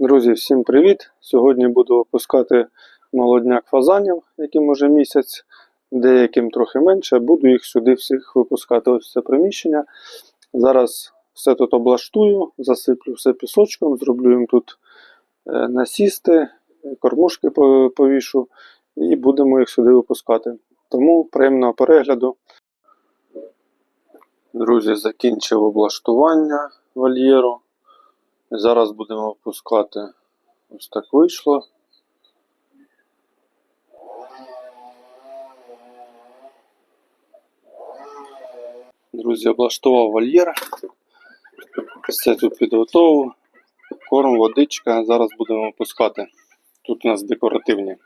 Друзі, всім привіт! Сьогодні буду опускати молодняк фазанів, яким уже місяць, деяким трохи менше. Буду їх сюди всіх випускати ось це приміщення. Зараз все тут облаштую, засиплю все пісочком, зроблю їм тут е, насісти, кормушки повішу і будемо їх сюди випускати. Тому приємного перегляду. Друзі, закінчив облаштування вольєру. Зараз будемо впускати. Ось так вийшло. Друзі, облаштував вольєр. Все тут підготовив. Корм, водичка. Зараз будемо випускати. Тут у нас декоративні.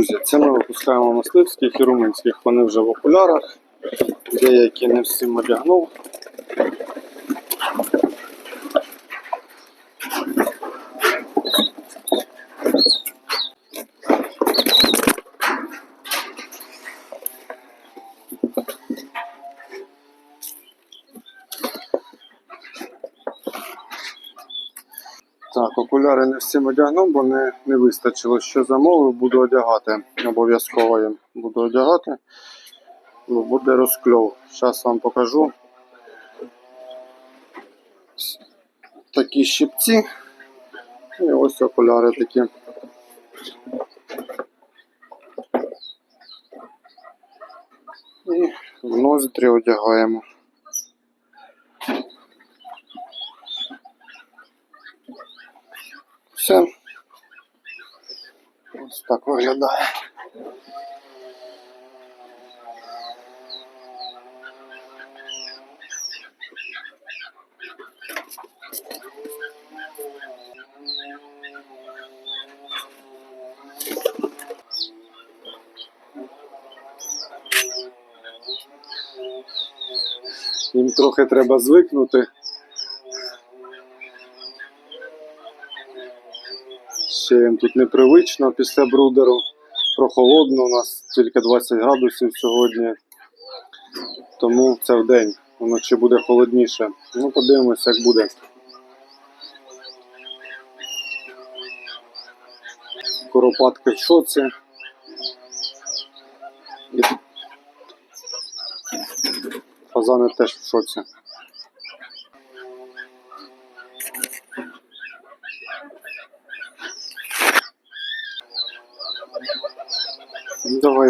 Друзі, це ми випускаємо мисливських і румунських. Вони вже в окулярах. Деякі не всім одягнув. Окуляри не всім одягнув, бо не, не вистачило. Що замовив, буду одягати. Обов'язково їм буду одягати. Бо буде розкльов. Зараз вам покажу. Такі щипці. І ось окуляри такі. І в ноздрі одягаємо. Все. Ось так виглядає. Їм трохи треба звикнути. Ще їм тут непривично після брудеру. Прохолодно, у нас тільки 20 градусів сьогодні. Тому це в день. Вночі буде холодніше. Ну, подивимося, як буде. Коропатки в шоці. Фазани теж в шоці. Давай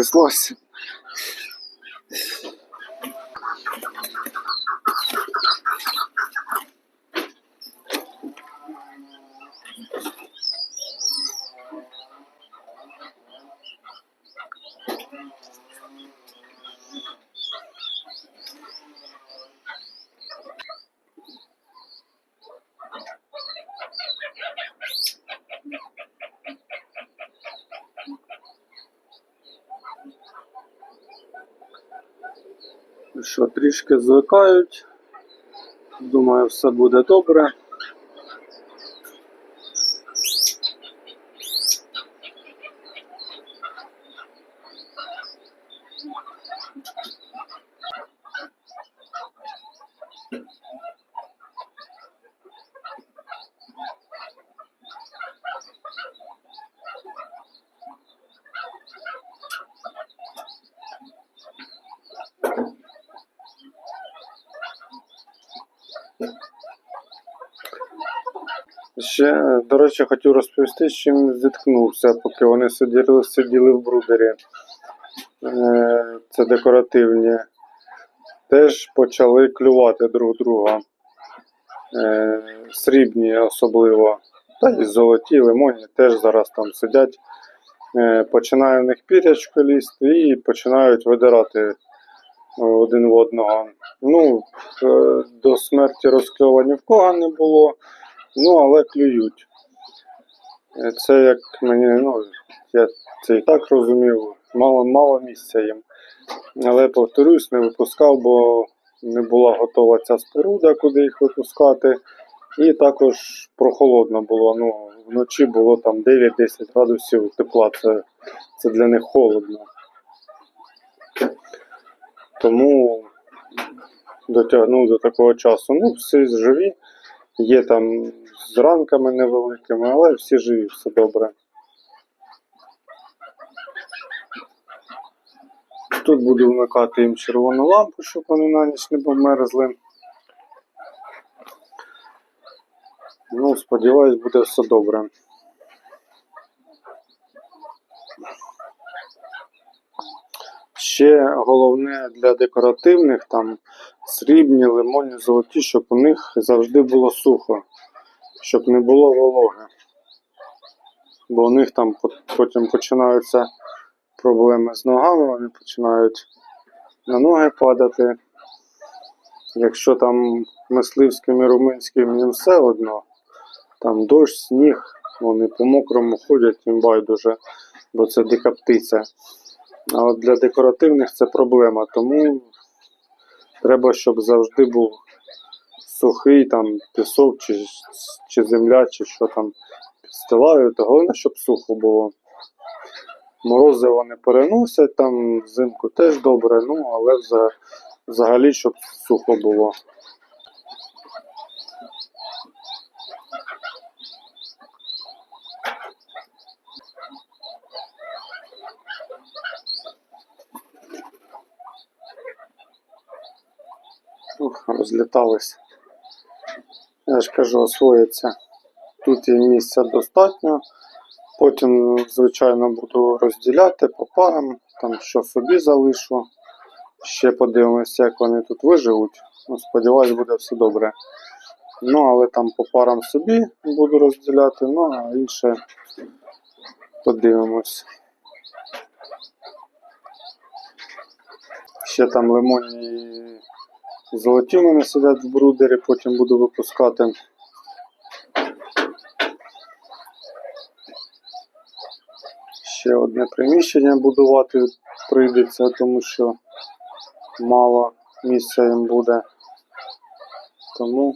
Що трішки звикають. Думаю, все буде добре. Ще, до речі, хотів розповісти, з чим зіткнувся, поки вони сиділи, сиділи в брудері. Е, Це декоративні. Теж почали клювати друг друга. Е, Срібні особливо. Та й золоті, лимонні теж зараз там сидять. Е, Починає в них пірячко лізти і починають видирати один в одного. Ну, до смерті розкльова ні в кого не було. Ну, але клюють. Е, Це як мені, ну, я це і так розумів, мало, мало місця їм. Але повторюсь, не випускав, бо не була готова ця споруда, куди їх випускати. І також прохолодно було. Ну, вночі було там 9-10 градусів тепла. Це, це для них холодно. Тому дотягнув до такого часу. Ну, всі живі. Є там з ранками невеликими, але всі живі, все добре. Тут буду вмикати їм червону лампу, щоб вони на ніч не померзли. Ну, сподіваюсь, буде все добре. Ще головне для декоративних там срібні, лимонні, золоті, щоб у них завжди було сухо, щоб не було вологи. Бо у них там потім починаються проблеми з ногами, вони починають на ноги падати. Якщо там мисливським і румунським їм все одно, там дощ, сніг, вони по мокрому ходять, їм байдуже, бо це дика птиця. А от для декоративних це проблема, тому треба, щоб завжди був сухий там пісок чи, чи земля, чи що там підстилають. Головне, щоб сухо було. Морози вони переносять, там взимку теж добре, ну але взагалі, щоб сухо було. Розлітались. Я ж кажу, освоїться. Тут є місця достатньо. Потім, звичайно, буду розділяти по парам, там що собі залишу. Ще подивимося, як вони тут виживуть. Ну, сподіваюсь, буде все добре. Ну, але там по парам собі буду розділяти, ну а інше подивимось. Ще там лимонні золоті в мене сидять в брудері, потім буду випускати. Ще одне приміщення будувати прийдеться, тому що мало місця їм буде. Тому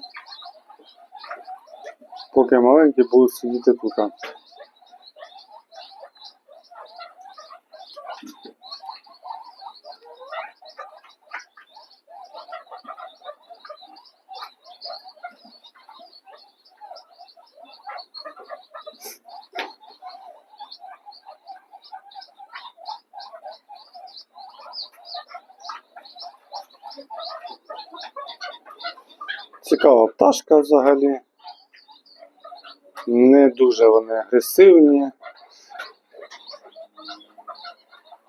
поки маленькі будуть сидіти тут. Цікава пташка взагалі. Не дуже вони агресивні.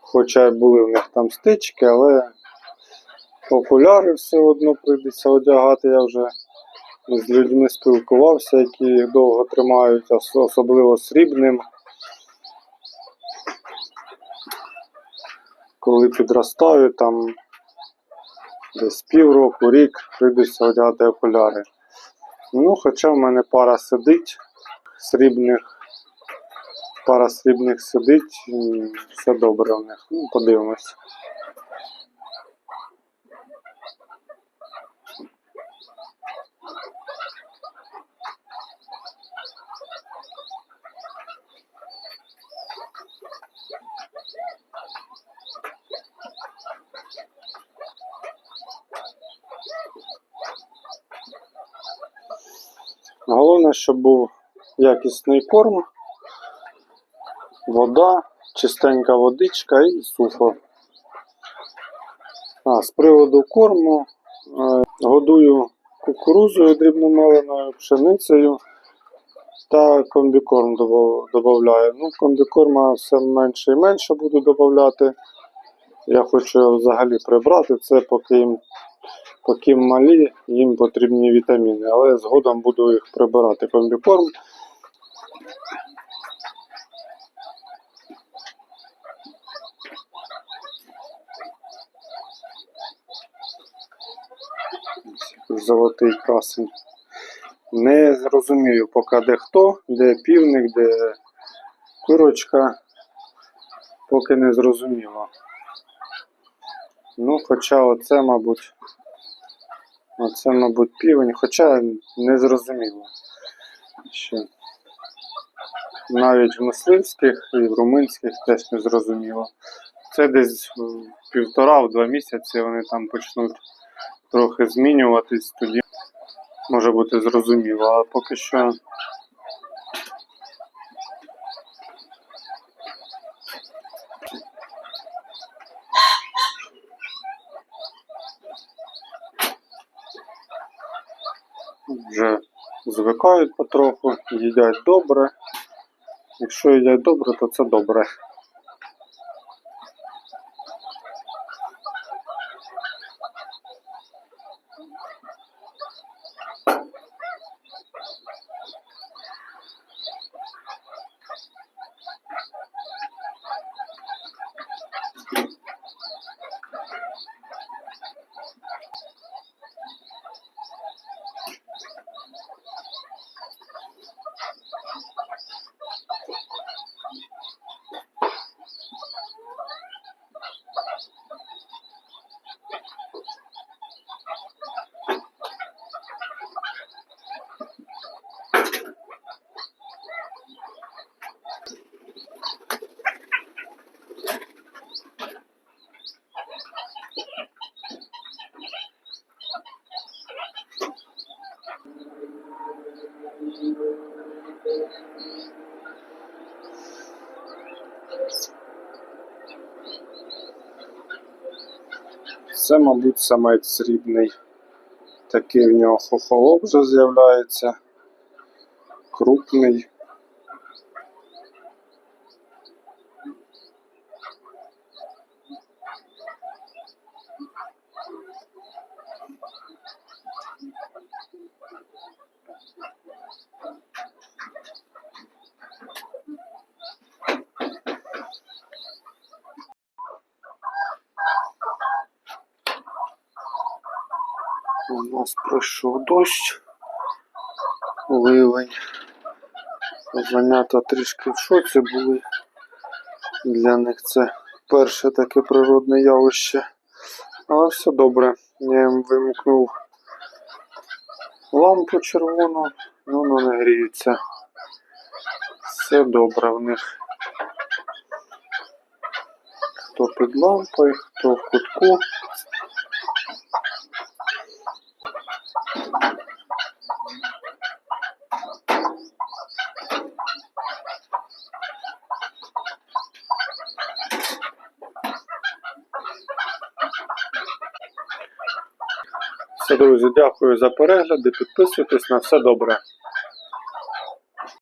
Хоча були в них там стички, але окуляри все одно прийдеться одягати. Я вже з людьми спілкувався, які їх довго тримають, особливо срібним. Коли підростають, там десь півроку, рік прийдеться одягати окуляри. Ну, хоча в мене пара сидить срібних, пара срібних сидить, все добре в них. Ну, подивимось. Головне, щоб був якісний корм, вода, чистенька водичка і сухо. А, з приводу корму е, годую кукурузою дрібномеленою, пшеницею та комбікорм додаю. Ну, комбікорма все менше і менше буду додавати. Я хочу взагалі прибрати. Це поки їм, поки малі, їм потрібні вітаміни, але згодом буду їх прибирати. Комбікорм. Золотий красень. Не зрозумію поки де хто, де півник, де курочка. Поки не зрозуміло. Ну, хоча оце, мабуть, оце, мабуть, півень, хоча не зрозуміло. Ще. Навіть в мисливських і в румунських теж не зрозуміло. Це десь півтора-два місяці вони там почнуть трохи змінюватись, тоді може бути зрозуміло, а поки що. Вже звикають потроху, їдять добре. Якщо їдять добре, то це добре. Це, мабуть, самець срібний. Такий в нього хохолок вже з'являється. Крупний. У нас пройшов дощ, ливень. Занята трішки в шоці були. Для них це перше таке природне явище. Але все добре. Я їм вимкнув лампу червону, ну воно не гріється. Все добре в них. Хто під лампою, хто в кутку. Друзі, дякую за перегляди. Підписуйтесь на все добре.